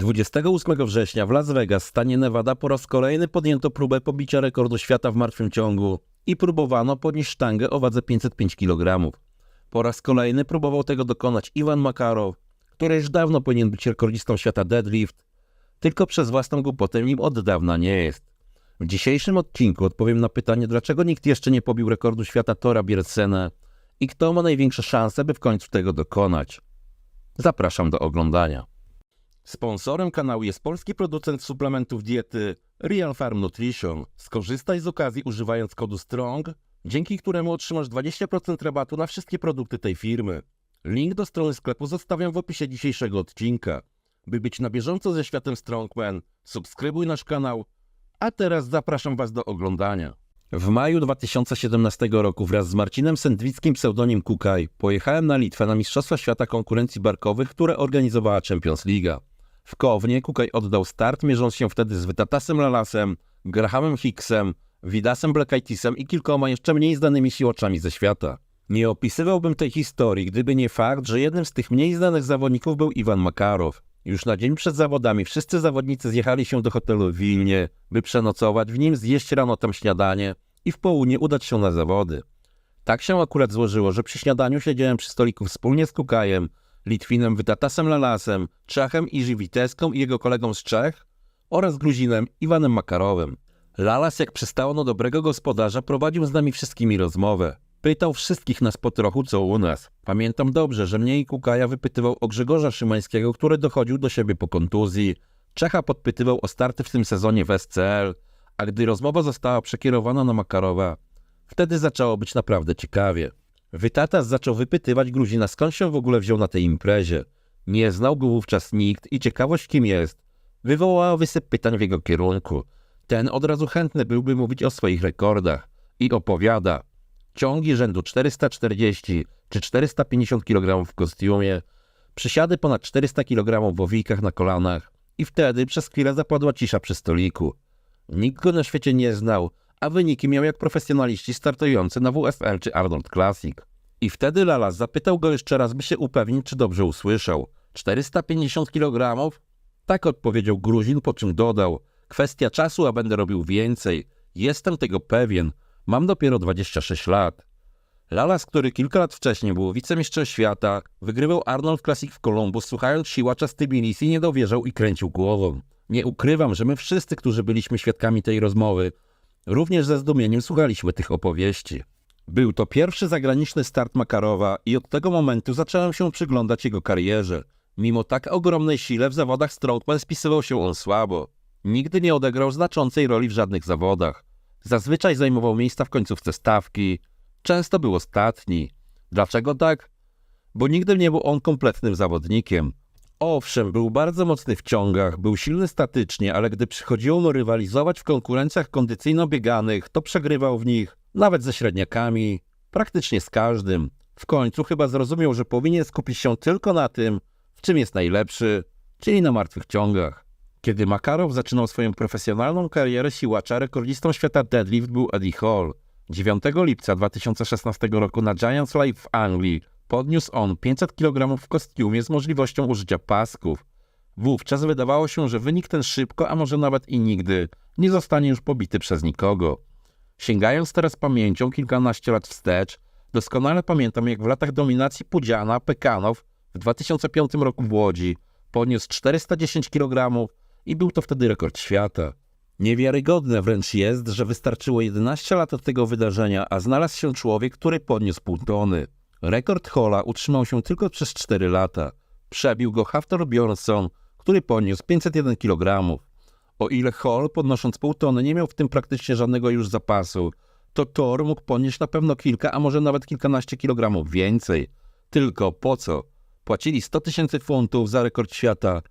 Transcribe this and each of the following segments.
28 września w Las Vegas, stanie Nevada, po raz kolejny podjęto próbę pobicia rekordu świata w martwym ciągu i próbowano podnieść sztangę o wadze 505 kg. Po raz kolejny próbował tego dokonać Iwan Makarow, który już dawno powinien być rekordzistą świata deadlift, tylko przez własną głupotę nim od dawna nie jest. W dzisiejszym odcinku odpowiem na pytanie, dlaczego nikt jeszcze nie pobił rekordu świata Tora Biersena i kto ma największe szanse, by w końcu tego dokonać. Zapraszam do oglądania. Sponsorem kanału jest polski producent suplementów diety Real Farm Nutrition. Skorzystaj z okazji używając kodu STRONG, dzięki któremu otrzymasz 20% rabatu na wszystkie produkty tej firmy. Link do strony sklepu zostawiam w opisie dzisiejszego odcinka. By być na bieżąco ze światem Strongman, subskrybuj nasz kanał, a teraz zapraszam Was do oglądania. W maju 2017 roku wraz z Marcinem Sędwickim pseudonim Kukaj pojechałem na Litwę na Mistrzostwa Świata Konkurencji Barkowych, które organizowała Champions League. W Kownie Kukaj oddał start, mierząc się wtedy z Wytatasem Lalasem, Grahamem Hicksem, Widasem Blackaitisem i kilkoma jeszcze mniej znanymi siłaczami ze świata. Nie opisywałbym tej historii, gdyby nie fakt, że jednym z tych mniej znanych zawodników był Iwan Makarow. Już na dzień przed zawodami wszyscy zawodnicy zjechali się do hotelu w Wilnie, by przenocować w nim, zjeść rano tam śniadanie i w południe udać się na zawody. Tak się akurat złożyło, że przy śniadaniu siedziałem przy stoliku wspólnie z Kukajem, Litwinem Wytatasem Lalasem, Czachem Iży Witeską i jego kolegą z Czech oraz Gruzinem Iwanem Makarowem. Lalas, jak przystało na dobrego gospodarza, prowadził z nami wszystkimi rozmowę. Pytał wszystkich nas po trochu, co u nas. Pamiętam dobrze, że mnie i Kukaja wypytywał o Grzegorza Szymańskiego, który dochodził do siebie po kontuzji. Czecha podpytywał o starty w tym sezonie w SCL, a gdy rozmowa została przekierowana na Makarowa, wtedy zaczęło być naprawdę ciekawie. Wytatas zaczął wypytywać Gruzina, skąd się w ogóle wziął na tej imprezie. Nie znał go wówczas nikt i ciekawość kim jest wywołała wysyp pytań w jego kierunku. Ten od razu chętny byłby mówić o swoich rekordach i opowiada. Ciągi rzędu 440 czy 450 kg w kostiumie, przysiady ponad 400 kg w owijkach na kolanach i wtedy przez chwilę zapadła cisza przy stoliku. Nikt go na świecie nie znał, a wyniki miał jak profesjonaliści startujący na WSL czy Arnold Classic. I wtedy Lalas zapytał go jeszcze raz, by się upewnić, czy dobrze usłyszał. 450 kg? Tak odpowiedział Gruzin, po czym dodał. Kwestia czasu, a będę robił więcej. Jestem tego pewien. Mam dopiero 26 lat. Lalas, który kilka lat wcześniej był wicemistrzem świata, wygrywał Arnold Classic w Columbus, słuchając siłacza z Tbilisi, nie dowierzał i kręcił głową. Nie ukrywam, że my wszyscy, którzy byliśmy świadkami tej rozmowy, również ze zdumieniem słuchaliśmy tych opowieści. Był to pierwszy zagraniczny start Makarowa i od tego momentu zacząłem się przyglądać jego karierze. Mimo tak ogromnej sile w zawodach strongman spisywał się on słabo. Nigdy nie odegrał znaczącej roli w żadnych zawodach. Zazwyczaj zajmował miejsca w końcówce stawki. Często był ostatni. Dlaczego tak? Bo nigdy nie był on kompletnym zawodnikiem. Owszem, był bardzo mocny w ciągach, był silny statycznie, ale gdy przychodziło mu rywalizować w konkurencjach kondycyjno-bieganych, to przegrywał w nich, nawet ze średniakami, praktycznie z każdym. W końcu chyba zrozumiał, że powinien skupić się tylko na tym, w czym jest najlepszy, czyli na martwych ciągach. Kiedy Makarow zaczynał swoją profesjonalną karierę siłacza, rekordzistą świata deadlift był Eddie Hall. 9 lipca 2016 roku na Giants Live w Anglii podniósł on 500 kg w kostiumie z możliwością użycia pasków. Wówczas wydawało się, że wynik ten szybko, a może nawet i nigdy, nie zostanie już pobity przez nikogo. Sięgając teraz pamięcią kilkanaście lat wstecz, doskonale pamiętam jak w latach dominacji Pudziana Pekanow w 2005 roku w Łodzi podniósł 410 kg i był to wtedy rekord świata. Niewiarygodne wręcz jest, że wystarczyło 11 lat od tego wydarzenia, a znalazł się człowiek, który podniósł pół tony. Rekord Hola utrzymał się tylko przez 4 lata. Przebił go Haftor Bjornsson, który podniósł 501 kg. O ile Hall, podnosząc pół tony, nie miał w tym praktycznie żadnego już zapasu, to Thor mógł podnieść na pewno kilka, a może nawet kilkanaście kilogramów więcej. Tylko po co? Płacili 100 tysięcy funtów za rekord świata,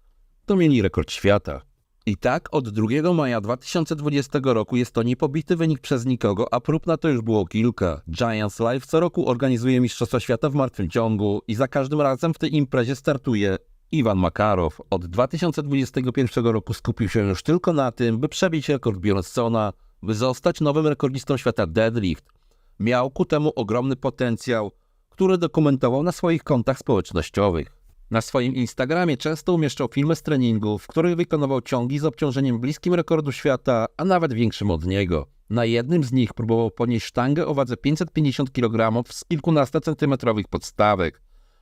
to mieli rekord świata. I tak od 2 maja 2020 roku jest to niepobity wynik przez nikogo, a prób na to już było kilka. Giants Live co roku organizuje Mistrzostwa Świata w martwym ciągu i za każdym razem w tej imprezie startuje Iwan Makarow. Od 2021 roku skupił się już tylko na tym, by przebić rekord Bjornsona, by zostać nowym rekordzistą świata deadlift. Miał ku temu ogromny potencjał, który dokumentował na swoich kontach społecznościowych. Na swoim Instagramie często umieszczał filmy z treningów, w których wykonywał ciągi z obciążeniem bliskim rekordu świata, a nawet większym od niego. Na jednym z nich próbował podnieść sztangę o wadze 550 kg z kilkunastocentymetrowych podstawek.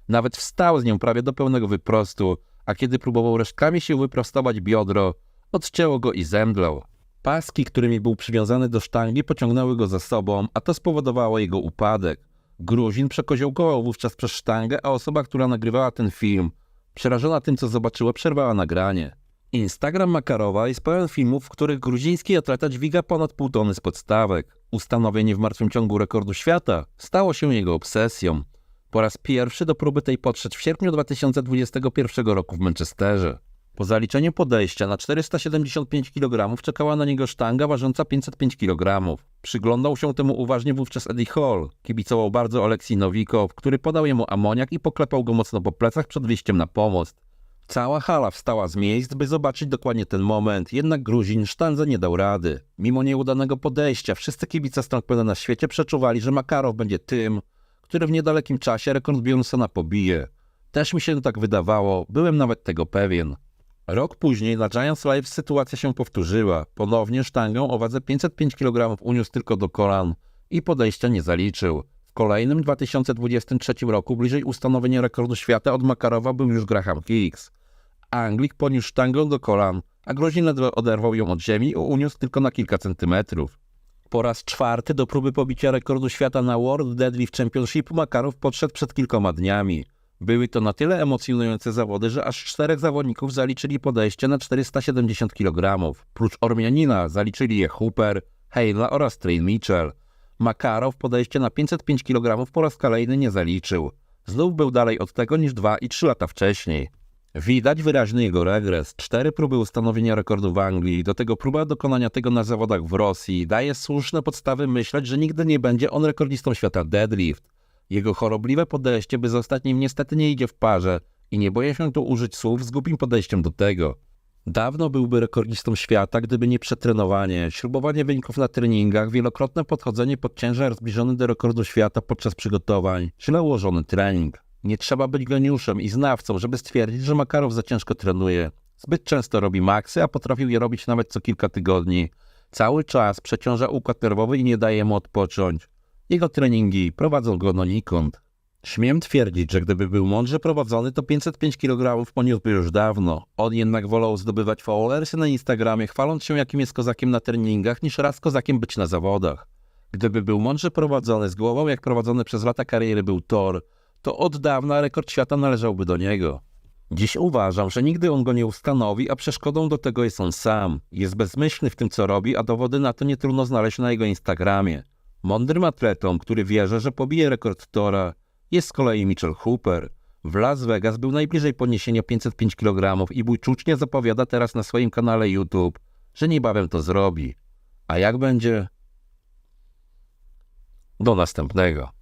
Nawet wstał z nią prawie do pełnego wyprostu, a kiedy próbował resztkami się wyprostować biodro, odcięło go i zemdlał. Paski, którymi był przywiązany do sztangi, pociągnęły go za sobą, a to spowodowało jego upadek. Gruzin przekoziołkował wówczas przez sztangę, a osoba, która nagrywała ten film, przerażona tym, co zobaczyła, przerwała nagranie. Instagram Makarowa jest pełen filmów, w których gruziński atleta dźwiga ponad pół tony z podstawek. Ustanowienie w martwym ciągu rekordu świata stało się jego obsesją. Po raz pierwszy do próby tej podszedł w sierpniu 2021 roku w Manchesterze. Po zaliczeniu podejścia na 475 kg czekała na niego sztanga ważąca 505 kg. Przyglądał się temu uważnie wówczas Eddie Hall. Kibicował bardzo Oleksij Nowikow, który podał jemu amoniak i poklepał go mocno po plecach przed wyjściem na pomost. Cała hala wstała z miejsc, by zobaczyć dokładnie ten moment, jednak Gruzin sztandze nie dał rady. Mimo nieudanego podejścia, wszyscy kibice strongmana na świecie przeczuwali, że Makarow będzie tym, który w niedalekim czasie rekord Bjornsona pobije. Też mi się tak wydawało, byłem nawet tego pewien. Rok później na Giants Live sytuacja się powtórzyła. Ponownie sztangę o wadze 505 kg uniósł tylko do kolan i podejścia nie zaliczył. W kolejnym 2023 roku bliżej ustanowienia rekordu świata od Makarowa był już Graham Hicks. Anglik poniósł sztangę do kolan, a Grozin ledwo oderwał ją od ziemi i uniósł tylko na kilka centymetrów. Po raz czwarty do próby pobicia rekordu świata na World Deadlift Championship Makarow podszedł przed kilkoma dniami. Były to na tyle emocjonujące zawody, że aż czterech zawodników zaliczyli podejście na 470 kg. Prócz Ormianina zaliczyli je Hooper, Hejla oraz Train Mitchell. Makarow podejście na 505 kg po raz kolejny nie zaliczył. Znów był dalej od tego niż dwa i trzy lata wcześniej. Widać wyraźny jego regres. Cztery próby ustanowienia rekordu w Anglii, do tego próba dokonania tego na zawodach w Rosji daje słuszne podstawy myśleć, że nigdy nie będzie on rekordistą świata deadlift. Jego chorobliwe podejście by z ostatnim niestety nie idzie w parze i nie boję się tu użyć słów z głupim podejściem do tego. Dawno byłby rekordistą świata, gdyby nie przetrenowanie, śrubowanie wyników na treningach, wielokrotne podchodzenie pod ciężar zbliżony do rekordu świata podczas przygotowań, źle ułożony trening. Nie trzeba być geniuszem i znawcą, żeby stwierdzić, że Makarow za ciężko trenuje. Zbyt często robi maksy, a potrafił je robić nawet co kilka tygodni. Cały czas przeciąża układ nerwowy i nie daje mu odpocząć. Jego treningi prowadzą go donikąd. Śmiem twierdzić, że gdyby był mądrze prowadzony, to 505 kg poniósłby już dawno. On jednak wolał zdobywać followersy na Instagramie, chwaląc się jakim jest kozakiem na treningach, niż raz kozakiem być na zawodach. Gdyby był mądrze prowadzony z głową, jak prowadzony przez lata kariery był Thor, to od dawna rekord świata należałby do niego. Dziś uważam, że nigdy on go nie ustanowi, a przeszkodą do tego jest on sam. Jest bezmyślny w tym, co robi, a dowody na to nie trudno znaleźć na jego Instagramie. Mądrym atletą, który wierzy, że pobije rekord Tora, jest z kolei Mitchell Hooper. W Las Vegas był najbliżej podniesienia 505 kg i bójczucznie zapowiada teraz na swoim kanale YouTube, że niebawem to zrobi. A jak będzie? Do następnego.